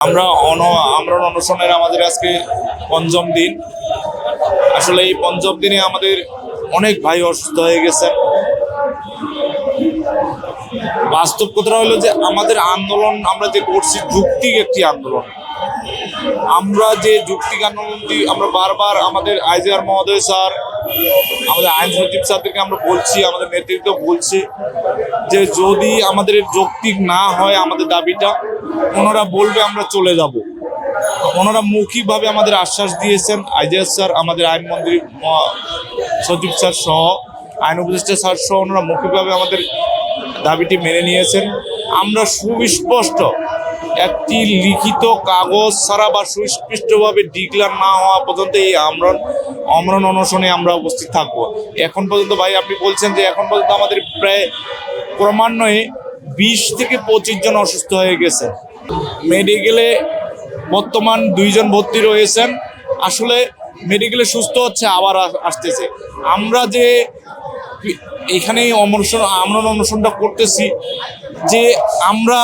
আমরা অন আমরা অনশনের আমাদের আজকে পঞ্চম দিন। আসলে এই পঞ্চম দিনে আমাদের অনেক ভাই অসুস্থ হয়ে গেছেন বাস্তব কথাটা হলো যে আমাদের আন্দোলন, আমরা যে করছি যুক্তিক একটি আন্দোলন। আমরা যে যুক্তিক আন্দোলনটি আমরা বারবার আমাদের আইজিআর মহোদয় স্যার আমাদের আইন সচিব স্যারদেরকে আমরা বলছি, আমাদের নেতৃত্ব বলছি যে যদি আমাদের যৌক্তিক না হয় আমাদের দাবিটা, ওনারা বলবে আমরা চলে যাব। ওনারা মৌখিকভাবে আমাদের আশ্বাস দিয়েছেন আইজিআর স্যার, আমাদের আইনমন্ত্রী ম- সচিব স্যার সহ, আইন উপদেষ্টা স্যার সহ ওনারা মৌখিকভাবে আমাদের দাবিটি মেনে নিয়েছেন। আমরা সুস্পষ্ট একটি লিখিত কাগজ ছাড়া বা সুস্পষ্টভাবে ডিক্লার না হওয়া পর্যন্ত এই আমরণ অমরণ অনশনে আমরা উপস্থিত থাকব। এখন পর্যন্ত ভাই আপনি বলছেন যে এখন পর্যন্ত আমাদের প্রায় ক্রমান্বয়ে বিশ থেকে পঁচিশ জন অসুস্থ হয়ে গেছে। মেডিকেলে বর্তমান দুইজন ভর্তি রয়েছেন। আসলে মেডিকেলে সুস্থ হচ্ছে, আবার আসতেছে। আমরা যে এখানে অনশন আমরা অনশনটা করতেছি যে আমরা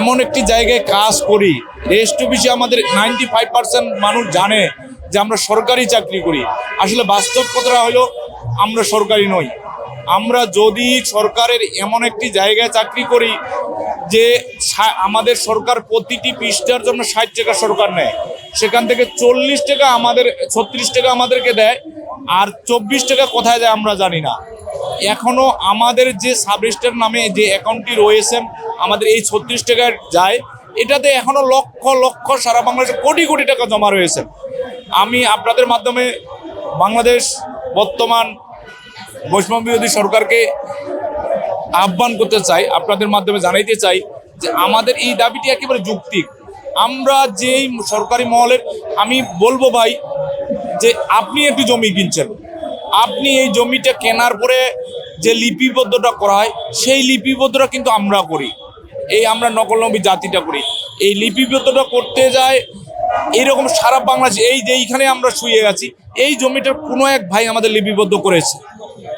এমন একটি জায়গায় কাজ করি, রেস্ট অফিসে আমাদের নাইনটি ফাইভ পার্সেন্ট মানুষ জানে যে আমরা সরকারি চাকরি করি। আসলে বাস্তব কথাটা হলো, আমরা সরকারি নই। আমরা যদি সরকারের এমন একটি জায়গায় চাকরি করি যে আমাদের সরকার প্রতিটি পৃষ্ঠার জন্য ষাট টাকা সরকার নেয়। সেখান থেকে চল্লিশ টাকা আমাদের, ছত্রিশ টাকা আমাদেরকে দেয়, আর চব্বিশ টাকা কোথায় যায় আমরা জানি না। এখনও আমাদের যে সাবরেজিস্টার নামে যে অ্যাকাউন্টটি রয়েছেন আমাদের এই ছত্রিশ টাকার যায়, এটাতে এখনও লক্ষ লক্ষ সারা বাংলাদেশে কোটি কোটি টাকা জমা রয়েছে। আমি আপনাদের মাধ্যমে বাংলাদেশ বর্তমান বৈষম্য বিরোধী সরকারকে আহ্বান করতে চাই, আপনাদের মাধ্যমে জানাইতে চাই যে আমাদের এই দাবিটি একেবারে যুক্তিক। আমরা যেই সরকারি মহলের, আমি বলব ভাই যে আপনি একটি জমি কিনছেন আপনি এই জমিটা কেনার পরে যে লিপিবদ্ধটা করা হয়, সেই লিপিবদ্ধটা কিন্তু আমরা করি। এই আমরা নকলনবী জাতিটা করি। এই লিপিবদ্ধটা করতে যায় এইরকম সারা বাংলাদেশ, এই যে এইখানে আমরা শুয়ে গেছি এই জমিটা কোনো এক ভাই আমাদের লিপিবদ্ধ করেছে।